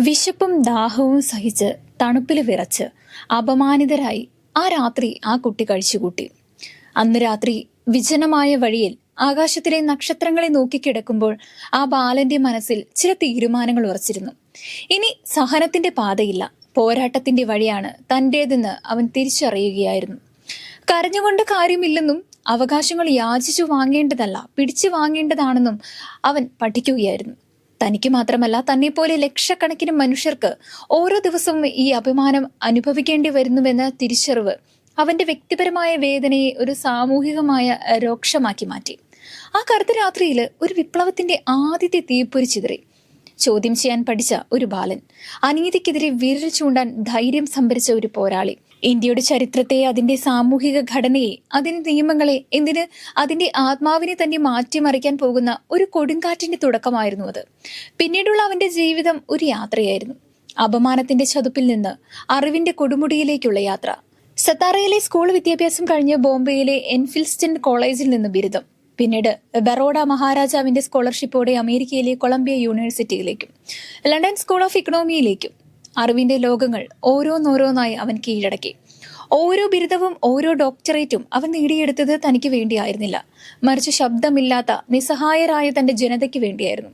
വിശപ്പും ദാഹവും സഹിച്ച് തണുപ്പിൽ വിറച്ച് അപമാനിതരായി ആ രാത്രി ആ കുട്ടി കഴിച്ചുകൂട്ടി. അന്ന് രാത്രി വിജനമായ വഴിയിൽ ആകാശത്തിലെ നക്ഷത്രങ്ങളെ നോക്കിക്കിടക്കുമ്പോൾ ആ ബാലന്റെ മനസ്സിൽ ചില തീരുമാനങ്ങൾ ഉറച്ചിരുന്നു. ഇനി സഹനത്തിന്റെ പാതയില്ല. പോരാട്ടത്തിന്റെ വഴിയാണ് തന്റേതെന്ന് അവൻ തിരിച്ചറിയുകയായിരുന്നു. കരഞ്ഞുകൊണ്ട് കാര്യമില്ലെന്നും അവകാശങ്ങൾ യാചിച്ചു വാങ്ങേണ്ടതല്ല പിടിച്ചു വാങ്ങേണ്ടതാണെന്നും അവൻ പഠിക്കുകയായിരുന്നു. തനിക്ക് മാത്രമല്ല തന്നെ പോലെ ലക്ഷക്കണക്കിന് മനുഷ്യർക്ക് ഓരോ ദിവസവും ഈ അഭിമാനം അനുഭവിക്കേണ്ടി വരുന്നുവെന്ന തിരിച്ചറിവ് അവന്റെ വ്യക്തിപരമായ വേദനയെ ഒരു സാമൂഹികമായ രോക്ഷമാക്കി മാറ്റി. ആ കറുത്ത രാത്രിയിൽ ഒരു വിപ്ലവത്തിന്റെ ആദ്യത്തെ തീപ്പൊരി ചോദ്യം ചെയ്യാൻ പഠിച്ച ഒരു ബാലൻ. അനീതിക്കെതിരെ വിരൽ ചൂണ്ടാൻ ധൈര്യം സംഭരിച്ച ഒരു പോരാളി. ഇന്ത്യയുടെ ചരിത്രത്തെ അതിന്റെ സാമൂഹിക ഘടനയെ അതിന്റെ നിയമങ്ങളെ എന്തിന് അതിന്റെ ആത്മാവിനെ തന്നെ മാറ്റിമറിക്കാൻ പോകുന്ന ഒരു കൊടുങ്കാറ്റിന്റെ തുടക്കമായിരുന്നു അത്. പിന്നീടുള്ള അവന്റെ ജീവിതം ഒരു യാത്രയായിരുന്നു. അപമാനത്തിന്റെ ചതുപ്പിൽ നിന്ന് അറിവിന്റെ കൊടുമുടിയിലേക്കുള്ള യാത്ര. സത്താറയിലെ സ്കൂൾ വിദ്യാഭ്യാസം കഴിഞ്ഞ് ബോംബെയിലെ എൻഫിൽസ്റ്റൻ കോളേജിൽ നിന്ന് ബിരുദം. പിന്നീട് ബറോഡ മഹാരാജാവിന്റെ സ്കോളർഷിപ്പോടെ അമേരിക്കയിലെ കൊളംബിയ യൂണിവേഴ്സിറ്റിയിലേക്കും ലണ്ടൻ സ്കൂൾ ഓഫ് ഇക്കണോമിയിലേക്കും അറിവിന്റെ ലോകങ്ങൾ ഓരോന്നോരോന്നായി അവൻ കീഴടക്കി. ഓരോ ബിരുദവും ഓരോ ഡോക്ടറേറ്റും അവൻ നേടിയെടുത്തത് തനിക്ക് വേണ്ടിയായിരുന്നില്ല. മറിച്ച് ശബ്ദമില്ലാത്ത നിസ്സഹായരായ തന്റെ ജനതയ്ക്ക് വേണ്ടിയായിരുന്നു.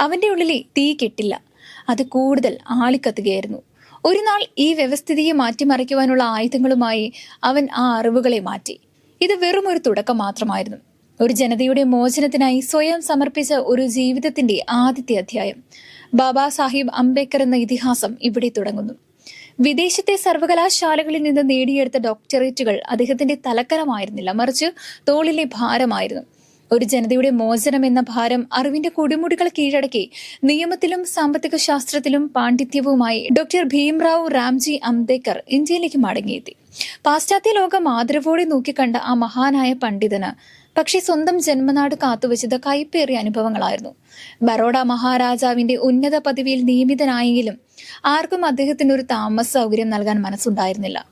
അവന്റെ ഉള്ളിലെ തീ കെട്ടില്ല. അത് കൂടുതൽ ആളിക്കത്തുകയായിരുന്നു. ഒരു നാൾ ഈ വ്യവസ്ഥിതിയെ മാറ്റിമറിക്കുവാനുള്ള ആയുധങ്ങളുമായി അവൻ ആ അറിവുകളെ മാറ്റി. ഇത് വെറും ഒരു തുടക്കം മാത്രമായിരുന്നു. ഒരു ജനതയുടെ മോചനത്തിനായി സ്വയം സമർപ്പിച്ച ഒരു ജീവിതത്തിന്റെ ആദ്യത്തെ അധ്യായം. ബാബാ സാഹിബ് അംബേദ്കർ എന്ന ഇതിഹാസം ഇവിടെ തുടങ്ങുന്നു. വിദേശത്തെ സർവകലാശാലകളിൽ നിന്ന് നേടിയെടുത്ത ഡോക്ടറേറ്റുകൾ അദ്ദേഹത്തിന്റെ തലക്കരമായിരുന്നില്ല. മറിച്ച് തോളിലെ ഭാരമായിരുന്നു. ഒരു ജനതയുടെ മോചനം എന്ന ഭാരം അറിവിന്റെ കൊടുമുടികൾ കീഴടക്കി നിയമത്തിലും സാമ്പത്തിക ശാസ്ത്രത്തിലും പാണ്ഡിത്യവുമായി ഡോക്ടർ ഭീംറാവു രാംജി അംബേദ്കർ ഇന്ത്യയിലേക്ക് മടങ്ങിയെത്തി. പാശ്ചാത്യ ലോകം ആദരവോടെ നോക്കിക്കണ്ട ആ മഹാനായ പണ്ഡിതന് പക്ഷേ സ്വന്തം ജന്മനാട് കാത്തുവച്ചത് കൈപ്പേറിയ അനുഭവങ്ങളായിരുന്നു. ബറോഡ മഹാരാജാവിന്റെ ഉന്നത പദവിയിൽ നിയമിതനായെങ്കിലും ആർക്കും അദ്ദേഹത്തിന് ഒരു താമസ സൗകര്യം നൽകാൻ മനസ്സുണ്ടായിരുന്നില്ല.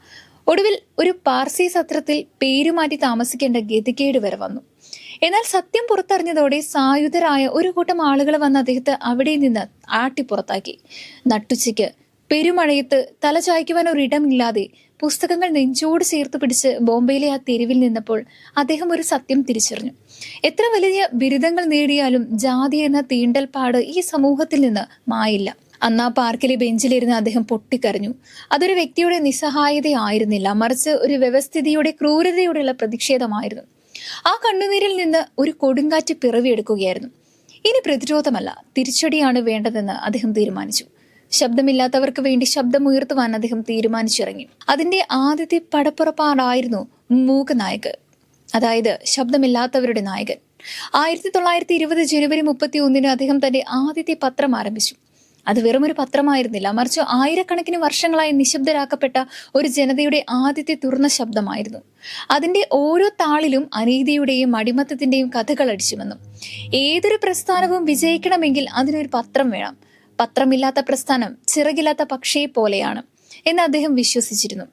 ഒടുവിൽ ഒരു പാർസി സത്രത്തിൽ പേരുമാറ്റി താമസിക്കേണ്ട ഗതികേട് വരെ വന്നു. എന്നാൽ സത്യം പുറത്തറിഞ്ഞതോടെ സായുധരായ ഒരു കൂട്ടം ആളുകൾ വന്ന് അദ്ദേഹത്തെ അവിടെ നിന്ന് ആട്ടിപ്പുറത്താക്കി. നട്ടുച്ചയ്ക്ക് പെരുമഴയത്ത് തല ചായ്ക്കുവാൻ ഒരിടമില്ലാതെ പുസ്തകങ്ങൾ നെഞ്ചോട് ചേർത്ത് പിടിച്ച് ബോംബെയിലെ ആ തെരുവിൽ നിന്നപ്പോൾ അദ്ദേഹം ഒരു സത്യം തിരിച്ചറിഞ്ഞു. എത്ര വലിയ ബിരുദങ്ങൾ നേടിയാലും ജാതി എന്ന തീണ്ടൽപ്പാട് ഈ സമൂഹത്തിൽ നിന്ന് മായില്ല. അന്ന് ആ പാർക്കിലെ ബെഞ്ചിലിരുന്ന് അദ്ദേഹം പൊട്ടിക്കരഞ്ഞു. അതൊരു വ്യക്തിയുടെ നിസ്സഹായതയായിരുന്നില്ല. മറിച്ച് ഒരു വ്യവസ്ഥിതിയുടെ ക്രൂരതയോടുള്ള പ്രതിഷേധമായിരുന്നു. ആ കണ്ണുനീരിൽ നിന്ന് ഒരു കൊടുങ്കാറ്റ് പിറവിയെടുക്കുകയായിരുന്നു. ഇനി പ്രതിരോധമല്ല തിരിച്ചടിയാണ് വേണ്ടതെന്ന് അദ്ദേഹം തീരുമാനിച്ചു. ശബ്ദമില്ലാത്തവർക്ക് വേണ്ടി ശബ്ദമുയർത്തുവാൻ അദ്ദേഹം തീരുമാനിച്ചിറങ്ങി. അതിന്റെ ആദ്യത്തെ പടപ്പുറപ്പാടായിരുന്നു മൂകനായക് അതായത് ശബ്ദമില്ലാത്തവരുടെ നായകൻ. ആയിരത്തി തൊള്ളായിരത്തി ഇരുപത് ജനുവരി മുപ്പത്തി ഒന്നിന് അദ്ദേഹം തന്റെ ആദ്യത്തെ പത്രം ആരംഭിച്ചു. അത് വെറുമൊരു പത്രമായിരുന്നില്ല മറിച്ച് ആയിരക്കണക്കിന് വർഷങ്ങളായി നിശബ്ദരാക്കപ്പെട്ട ഒരു ജനതയുടെ ആദ്യത്തെ തുറന്ന ശബ്ദമായിരുന്നു. അതിന്റെ ഓരോ താളിലും അനീതിയുടെയും അടിമത്തത്തിന്റെയും കഥകൾ അടിച്ചുവന്നു. ഏതൊരു പ്രസ്ഥാനവും വിജയിക്കണമെങ്കിൽ അതിനൊരു പത്രം വേണം. പത്രമില്ലാത്ത പ്രസ്ഥാനം ചിറകില്ലാത്ത പക്ഷിയെ പോലെയാണ് എന്ന് അദ്ദേഹം വിശ്വസിച്ചിരുന്നു.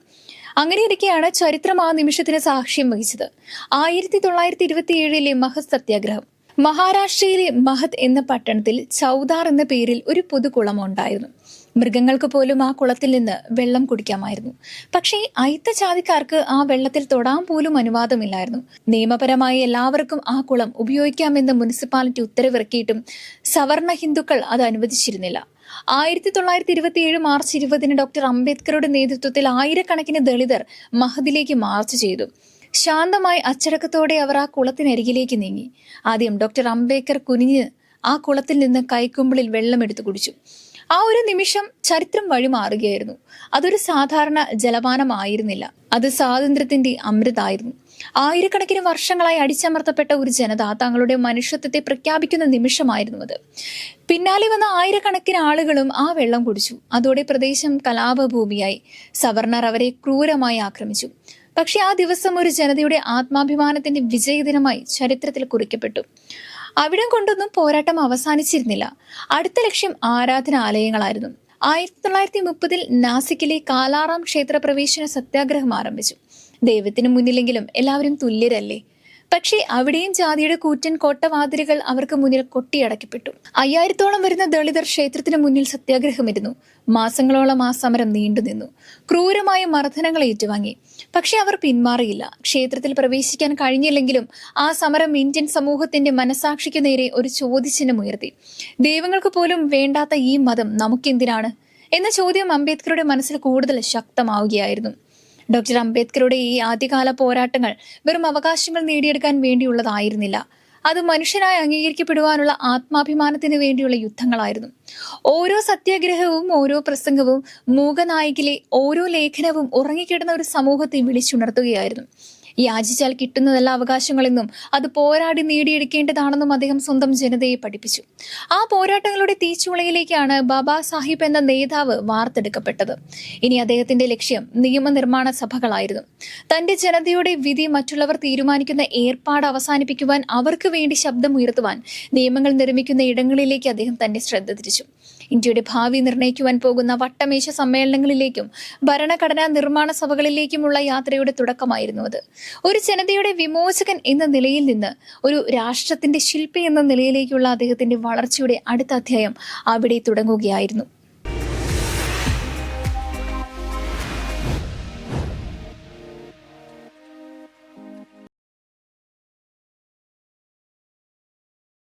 അങ്ങനെയിരിക്കെയാണ് ചരിത്രം ആ നിമിഷത്തിന് സാക്ഷ്യം വഹിച്ചത്. ആയിരത്തി തൊള്ളായിരത്തി ഇരുപത്തി ഏഴിലെ മഹത് സത്യാഗ്രഹം. മഹാരാഷ്ട്രയിലെ മഹത് എന്ന പട്ടണത്തിൽ ചൗദാർ എന്ന പേരിൽ ഒരു പൊതുകുളം ഉണ്ടായിരുന്നു മൃഗങ്ങൾക്ക് പോലും ആ കുളത്തിൽ നിന്ന് വെള്ളം കുടിക്കാമായിരുന്നു. പക്ഷേ അയിത്ത ജാതിക്കാർക്ക് ആ വെള്ളത്തിൽ തൊടാൻ പോലും അനുവാദമില്ലായിരുന്നു. നിയമപരമായി എല്ലാവർക്കും ആ കുളം ഉപയോഗിക്കാമെന്ന് മുനിസിപ്പാലിറ്റി ഉത്തരവിറക്കിയിട്ടും സവർണ ഹിന്ദുക്കൾ അത് അനുവദിച്ചിരുന്നില്ല. ആയിരത്തി തൊള്ളായിരത്തി ഇരുപത്തി ഏഴ് മാർച്ച് ഇരുപതിന് ഡോക്ടർ അംബേദ്കറുടെ നേതൃത്വത്തിൽ ആയിരക്കണക്കിന് ദളിതർ മഹദിലേക്ക് മാർച്ച് ചെയ്തു. ശാന്തമായി അച്ചടക്കത്തോടെ അവർ ആ കുളത്തിനരികിലേക്ക് നീങ്ങി. ആദ്യം ഡോക്ടർ അംബേദ്കർ കുനിഞ്ഞ് ആ കുളത്തിൽ നിന്ന് കൈക്കുമ്പിളിൽ വെള്ളമെടുത്ത് കുടിച്ചു. ആ ഒരു നിമിഷം ചരിത്രം വഴിമാറുകയായിരുന്നു അതൊരു സാധാരണ ജലപാനമായിരുന്നില്ല. അത് സ്വാതന്ത്ര്യത്തിന്റെ അമൃതായിരുന്നു. ആയിരക്കണക്കിന് വർഷങ്ങളായി അടിച്ചമർത്തപ്പെട്ട ഒരു ജനത തങ്ങളുടെ മനുഷ്യത്വത്തെ പ്രഖ്യാപിക്കുന്ന നിമിഷമായിരുന്നു അത്. പിന്നാലെ വന്ന ആയിരക്കണക്കിന് ആളുകളും ആ വെള്ളം കുടിച്ചു. അതോടെ പ്രദേശം കലാപഭൂമിയായി. സവർണർ അവരെ ക്രൂരമായി ആക്രമിച്ചു. പക്ഷെ ആ ദിവസം ഒരു ജനതയുടെ ആത്മാഭിമാനത്തിന്റെ വിജയദിനമായി ചരിത്രത്തിൽ കുറിക്കപ്പെട്ടു. അവിടം കൊണ്ടൊന്നും പോരാട്ടം അവസാനിച്ചിരുന്നില്ല. അടുത്ത ലക്ഷ്യം ആരാധനാലയങ്ങളായിരുന്നു. ആയിരത്തി തൊള്ളായിരത്തി മുപ്പതിൽ നാസിക്കിലെ കാലാറാം ക്ഷേത്ര പ്രവേശന സത്യാഗ്രഹം ആരംഭിച്ചു. ദൈവത്തിന് മുന്നിലെങ്കിലും എല്ലാവരും തുല്യരല്ലേ? പക്ഷേ അവിടെയും ജാതിയുടെ കൂറ്റൻ കോട്ടവാതിലുകൾ അവർക്ക് മുന്നിൽ കൊട്ടിയടക്കപ്പെട്ടു. അയ്യായിരത്തോളം വരുന്ന ദളിതർ ക്ഷേത്രത്തിന് മുന്നിൽ സത്യാഗ്രഹമിരുന്നു. മാസങ്ങളോളം ആ സമരം നീണ്ടുനിന്നു. ക്രൂരമായ മർദ്ദനങ്ങൾ ഏറ്റുവാങ്ങി. പക്ഷെ അവർ പിന്മാറിയില്ല. ക്ഷേത്രത്തിൽ പ്രവേശിക്കാൻ കഴിഞ്ഞില്ലെങ്കിലും ആ സമരം ഇന്ത്യൻ സമൂഹത്തിന്റെ മനസാക്ഷിക്ക് നേരെ ഒരു ചോദ്യചിഹ്നം ഉയർത്തി. ദൈവങ്ങൾക്ക് പോലും വേണ്ടാത്ത ഈ മതം നമുക്കെന്തിനാണ്? എന്ന ചോദ്യം അംബേദ്കറുടെ മനസ്സിൽ കൂടുതൽ ശക്തമാവുകയായിരുന്നു. ഡോക്ടർ അംബേദ്കറുടെ ഈ ആദ്യകാല പോരാട്ടങ്ങൾ വെറും അവകാശങ്ങൾ നേടിയെടുക്കാൻ വേണ്ടിയുള്ളതായിരുന്നില്ല. അത് മനുഷ്യനായി അംഗീകരിക്കപ്പെടുവാനുള്ള ആത്മാഭിമാനത്തിന് വേണ്ടിയുള്ള യുദ്ധങ്ങളായിരുന്നു. ഓരോ സത്യാഗ്രഹവും ഓരോ പ്രസംഗവും മൂകനായികിലെ ഓരോ ലേഖനവും ഉറങ്ങിക്കിടന്ന ഒരു സമൂഹത്തെ വിളിച്ചുണർത്തുകയായിരുന്നു. യാചിച്ചാൽ കിട്ടുന്നതല്ല അവകാശങ്ങളെന്നും അത് പോരാടി നേടിയെടുക്കേണ്ടതാണെന്നും അദ്ദേഹം സ്വന്തം ജനതയെ പഠിപ്പിച്ചു. ആ പോരാട്ടങ്ങളുടെ തീച്ചുളയിലേക്കാണ് ബാബാ സാഹിബ് എന്ന നേതാവ് വാർത്തെടുക്കപ്പെട്ടത്. ഇനി അദ്ദേഹത്തിന്റെ ലക്ഷ്യം നിയമനിർമ്മാണ സഭകളായിരുന്നു. തന്റെ ജനതയുടെ വിധി മറ്റുള്ളവർ തീരുമാനിക്കുന്ന ഏർപ്പാട് അവസാനിപ്പിക്കുവാൻ അവർക്ക് വേണ്ടി ശബ്ദമുയർത്തുവാൻ നിയമങ്ങൾ നിർമ്മിക്കുന്ന ഇടങ്ങളിലേക്ക് അദ്ദേഹം തന്റെ ശ്രദ്ധ തിരിച്ചു. ഇന്ത്യയുടെ ഭാവി നിർണയിക്കുവാൻ പോകുന്ന വട്ടമേശ സമ്മേളനങ്ങളിലേക്കും ഭരണഘടനാ നിർമ്മാണ സഭകളിലേക്കുമുള്ള യാത്രയുടെ തുടക്കമായിരുന്നു അത്. ഒരു ജനതയുടെ വിമോചകൻ എന്ന നിലയിൽ നിന്ന് ഒരു രാഷ്ട്രത്തിന്റെ ശില്പി എന്ന നിലയിലേക്കുള്ള അദ്ദേഹത്തിന്റെ വളർച്ചയുടെ അടുത്ത അധ്യായം അവിടെ തുടങ്ങുകയായിരുന്നു.